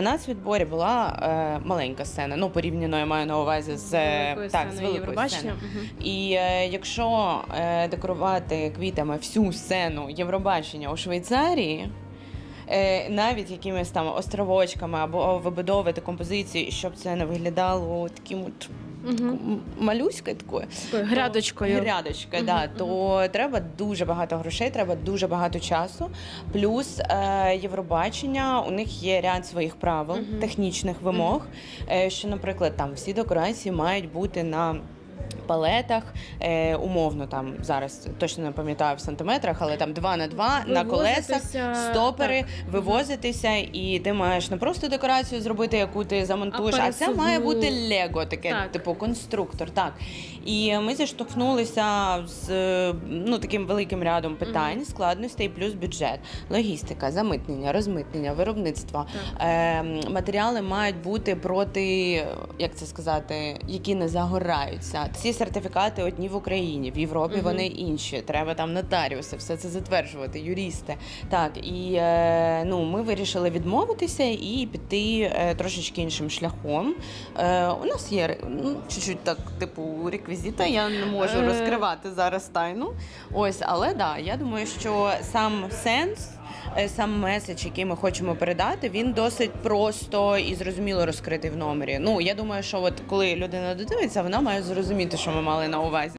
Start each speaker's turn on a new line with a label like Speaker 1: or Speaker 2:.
Speaker 1: У нас в відборі була е, маленька сцена. Ну, порівняно я маю на увазі з,
Speaker 2: Великою
Speaker 1: так, з великою сценою.
Speaker 2: Угу.
Speaker 1: І е, якщо е, декорувати квітами всю сцену Євробачення у Швейцарії. Е, Навіть якимись там островочками або вибудовувати композиції, щоб це не виглядало таким от м- малюською такою.
Speaker 2: Грядочкою.
Speaker 1: Грядочка,
Speaker 2: Мгм,
Speaker 1: да. То треба дуже багато грошей, треба дуже багато часу. Плюс е, Євробачення, у них є ряд своїх правил,
Speaker 2: Мгм.
Speaker 1: технічних вимог. Е, що, наприклад, там всі декорації мають бути на. Палетах е, умовно там зараз точно не пам'ятаю в сантиметрах, але там 2 на 2 на колесах,
Speaker 2: Вивозитися,
Speaker 1: стопери,
Speaker 2: так.
Speaker 1: вивозитися, і ти маєш не просто декорацію зробити, яку ти замонтуєш, а, це
Speaker 2: пересувну.
Speaker 1: має бути лего, таке,
Speaker 2: Так.
Speaker 1: типу конструктор. Так. І ми зіштовхнулися з е, ну, таким великим рядом питань, складностей, плюс бюджет, логістика, замитнення, розмитнення, виробництво. Е, матеріали мають бути проти, як це сказати, які не загораються. Ці сертифікати одні в Україні, в Європі
Speaker 2: Мгм.
Speaker 1: вони інші. Треба там нотаріуси, все це затверджувати, юристи. Так, і е, ну, ми вирішили відмовитися і піти е, трошечки іншим шляхом. Е, у нас є ну, чуть-чуть так, типу, реквізита. Я не можу розкривати зараз тайну. Ось, але да, я думаю, що сам сенс. Е, Сам меседж, який ми хочемо передати, він досить просто і зрозуміло розкритий в номері. Ну я думаю, що от коли людина додивиться, вона має зрозуміти, що ми мали на увазі.